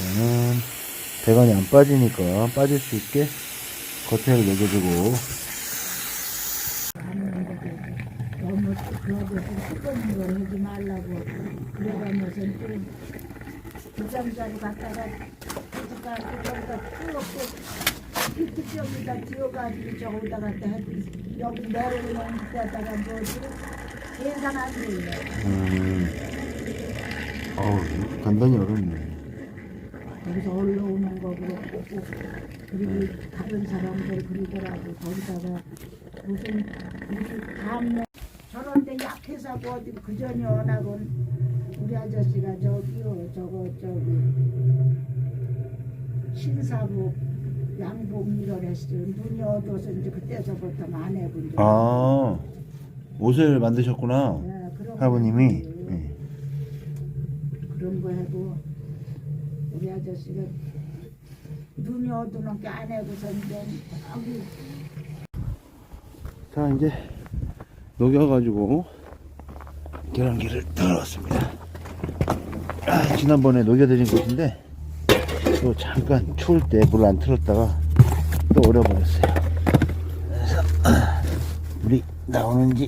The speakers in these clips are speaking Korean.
이거는 배관이 안 빠지니까 빠질 수 있게 겉에를 매겨주고. 너무 뚜껑인 걸 하지 말라고. 그래가면서 부장자리 갔다가 그니까 그거보다 풀었고 피트병이다 뛰어가지고 저기다 갔다 여기 내려오는 데다가 뭐지? 예상 안 돼요. 음, 어우 단단히 어렵네 거기서 올라오는 거 그렇고 그리고 다른 사람들 그러더라고 거기다가 무슨 무슨 감 저런데 약해서고 어디 그전이 워낙은 우리 아저씨가 저기요 저거 저기 신사복 양복 일을 했어요 눈이 어두워서 이제 그때서부터 안 해본 적 아 옷을 만드셨구나 예, 그런 거 할아버님이. 네. 그런 거 하고 우리 아저씨가 눈이 어두운 게안 해고서 이제 여기 자 이제 녹여가지고 계란기를 들어왔습니다. 아, 지난번에 녹여드린 곳인데 또 잠깐 추울 때 물 안 틀었다가 또 얼어버렸어요. 그래서 아, 물이 나오는지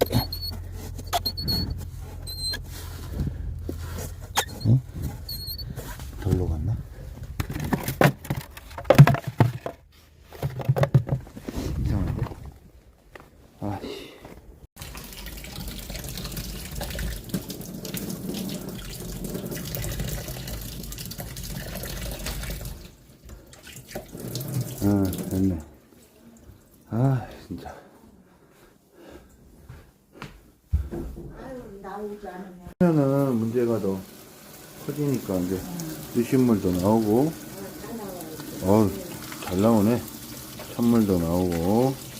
덜 녹았나? 이상한데? 아씨. 응, 됐네. 아, 진짜. 아유 나오지 않으면 하면은 문제가 더 커지니까 이제 유실물도 나오고, 다 나와요. 어우, 잘 나오네. 찬물도 나오고.